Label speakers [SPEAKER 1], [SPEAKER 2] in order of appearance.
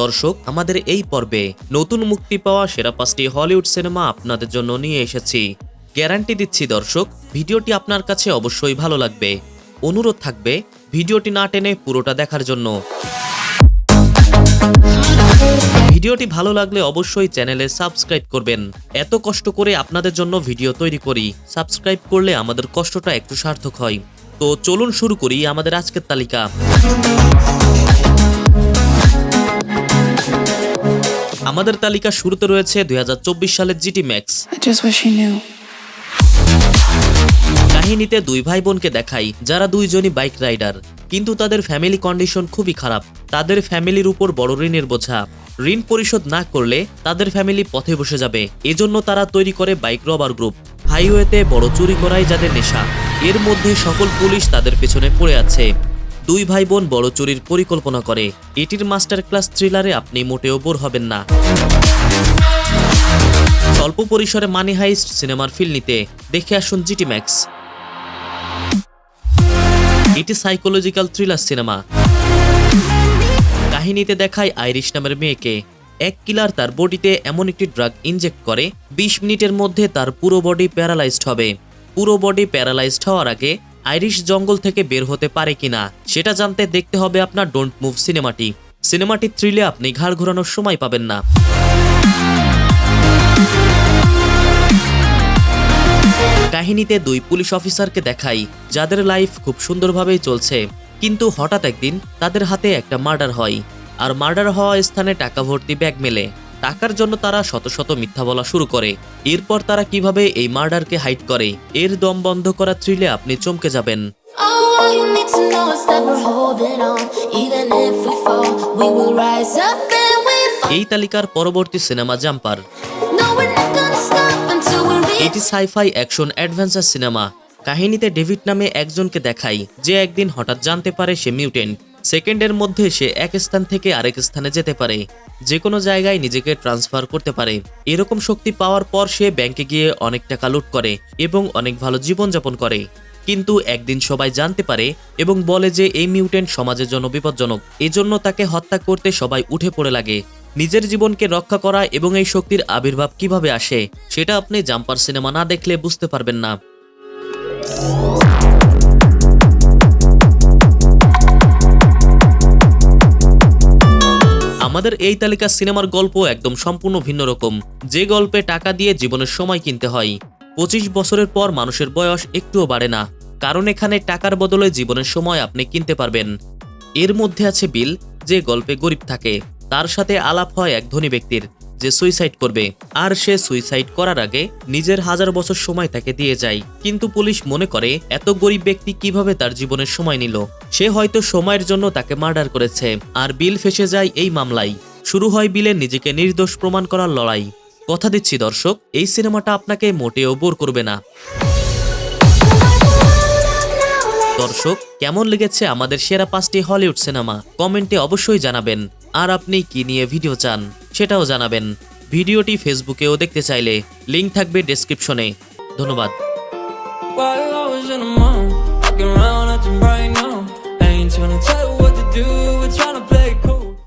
[SPEAKER 1] দর্শক, আমাদের এই পর্বে নতুন মুক্তি পাওয়া সেরা পাঁচটি হলিউড সিনেমা আপনাদের জন্য নিয়ে এসেছি। গ্যারান্টি দিচ্ছি দর্শক, ভিডিওটি আপনার কাছে অবশ্যই ভালো লাগবে। অনুরোধ থাকবে ভিডিওটি না টেনে পুরোটা দেখার জন্য। ভিডিওটি ভালো লাগলে অবশ্যই চ্যানেলে সাবস্ক্রাইব করবেন। এত কষ্ট করে আপনাদের জন্য ভিডিও তৈরি করি, সাবস্ক্রাইব করলে আমাদের কষ্টটা একটু সার্থক হয়। তো চলুন শুরু করি আমাদের আজকের তালিকা। আমাদের তালিকা শুরুতে রয়েছে দু হাজার চব্বিশ সালের জিটি ম্যাক্স. কাহিনীতে দুই ভাই বোনকে দেখাই যারা দুইজনই বাইক রাইডার। কিন্তু তাদের ফ্যামিলি কন্ডিশন খুবই খারাপ। তাদের ফ্যামিলির উপর বড় ঋণের বোঝা। ঋণ পরিশোধ না করলে তাদের ফ্যামিলি পথে বসে যাবে। এজন্য তারা তৈরি করে বাইক রবার গ্রুপ। হাইওয়েতে বড় চুরি করাই যাদের নেশা। এর মধ্যে সকল পুলিশ তাদের পেছনে পড়ে আছে। দুই ভাই বোন বড় চুরির পরিকল্পনা করে। এটির মাস্টার ক্লাস থ্রিলারে আপনি মোটেও বোর হবেন না। স্বল্প পরিসরে মানি হাইস্ট সিনেমার ফিল নিতে দেখে আসুন জিটি ম্যাক্স। এটি সাইকোলজিক্যাল থ্রিলার সিনেমা। কাহিনীতে দেখায় আইরিশ নামের মেয়েকে। এক কিলার তার বডিতে এমন একটি ড্রাগ ইনজেক্ট করে, বিশ মিনিটের মধ্যে তার পুরো বডি প্যারালাইজড হবে। পুরো বডি প্যারালাইজড হওয়ার আগে আইরিশ জঙ্গল থেকে বের হতে পারে কিনা, সেটা জানতে দেখতে হবে আপনার ডোন্ট মুভ সিনেমাটি। সিনেমাটি থ্রিলে আপনি ঘাড় ঘোরানোর সময় পাবেন না। কাহিনীতে দুই পুলিশ অফিসারকে দেখাই, যাদের লাইফ খুব সুন্দরভাবেই চলছে। কিন্তু হঠাৎ একদিন তাদের হাতে একটা মার্ডার হয়, আর মার্ডার হওয়া স্থানে টাকা ভর্তি ব্যাগ মেলে। টাকার জন্য তারা শত শত মিথ্যা বলা শুরু করে। এরপর তারা কীভাবে এই মার্ডারকে হাইট করে? এর দম বন্ধ করা থ্রিলে আপনি চমকে যাবেন. এই তালিকার পরবর্তী সিনেমা জাম্পার. এটি sci fi action adventure cinema. কাহিনীতে ডেভিড নামে একজনকে দেখাই যে একদিন হঠাৎ জানতে পারে সে মিউটেন্ট সেকেন্ডের মধ্যে সে এক স্থান থেকে আরেক স্থানে যেতে পারে। যে কোনো জায়গায় নিজেকে ট্রান্সফার করতে পারে। এরকম শক্তি পাওয়ার পর সে ব্যাংকে গিয়ে অনেক টাকা লুট করে এবং অনেক ভালো জীবনযাপন করে। কিন্তু একদিন সবাই জানতে পারে এবং বলে যে এই মিউটেন্ট সমাজের জন্য বিপজ্জনক। এজন্য তাকে হত্যা করতে সবাই উঠে পড়ে লাগে। নিজের জীবনকে রক্ষা করা এবং এই শক্তির আবির্ভাব কীভাবে আসে, সেটা আপনি জাম্পার সিনেমা না দেখলে বুঝতে পারবেন না। আমাদের এই তালিকা সিনেমার গল্প একদম সম্পূর্ণ ভিন্ন রকম। যে গল্পে টাকা দিয়ে জীবনের সময় কিনতে হয়, পঁচিশ বছরের পর মানুষের বয়স একটুও বাড়ে না। কারণ এখানে টাকার বদলে জীবনের সময় আপনি কিনতে পারবেন। এর মধ্যে আছে বিল, যে গল্পে গরিব থাকে। তার সাথে আলাপ হয় এক ধনী ব্যক্তির। যে সুইসাইড করবে, আর সে সুইসাইড করার আগে নিজের হাজার বছর সময় তাকে দিয়ে যায়। কিন্তু পুলিশ মনে করে, এত গরিব ব্যক্তি কীভাবে তার জীবনের সময় নিল? সে হয়তো সময়ের জন্য তাকে মার্ডার করেছে, আর বিল ফেসে যায় এই মামলায়। শুরু হয় বিলের নিজেকে নির্দোষ প্রমাণ করার লড়াই। কথা দিচ্ছি দর্শক, এই সিনেমাটা আপনাকে মোটেও বোর করবে না। দর্শক, কেমন লেগেছে আমাদের সেরা পাঁচটি হলিউড সিনেমা? কমেন্টে অবশ্যই জানাবেন। আর আপনি কি নিয়ে ভিডিও চান? সেটাও জানাবেন ভিডিওটি ফেসবুকেও দেখতে চাইলে লিঙ্ক থাকবে ডেসক্রিপশনে ধন্যবাদ
[SPEAKER 2] While I was in the mind, walking around acting right now. Ain't trying to tell you what to do.